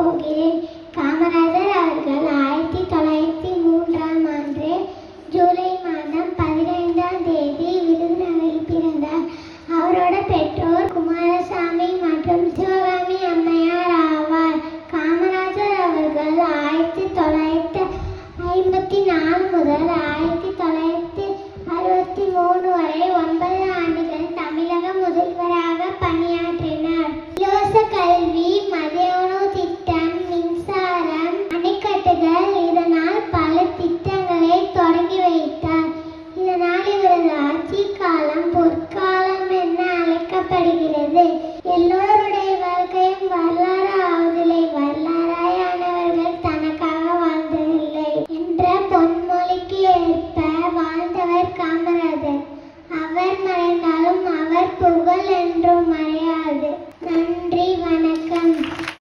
போகிறேன். காமராஜர் அவர்கள் ஆயிரத்தி தொள்ளாயிரத்தி மூன்றாம் ஆண்டு ஜூலை மாதம் பதினைந்தாம் தேதி விருதுநகரில் பிறந்தார். அவரோட பெற்றோர் குமாரசாமி மற்றும் சிவகாமி அம்மையார் ஆவார். காமராஜர் அவர்கள் ஆயிரத்தி தொள்ளாயிரத்தி ஐம்பத்தி நாலு முதல் ஆயிரத்தி para que les dé. El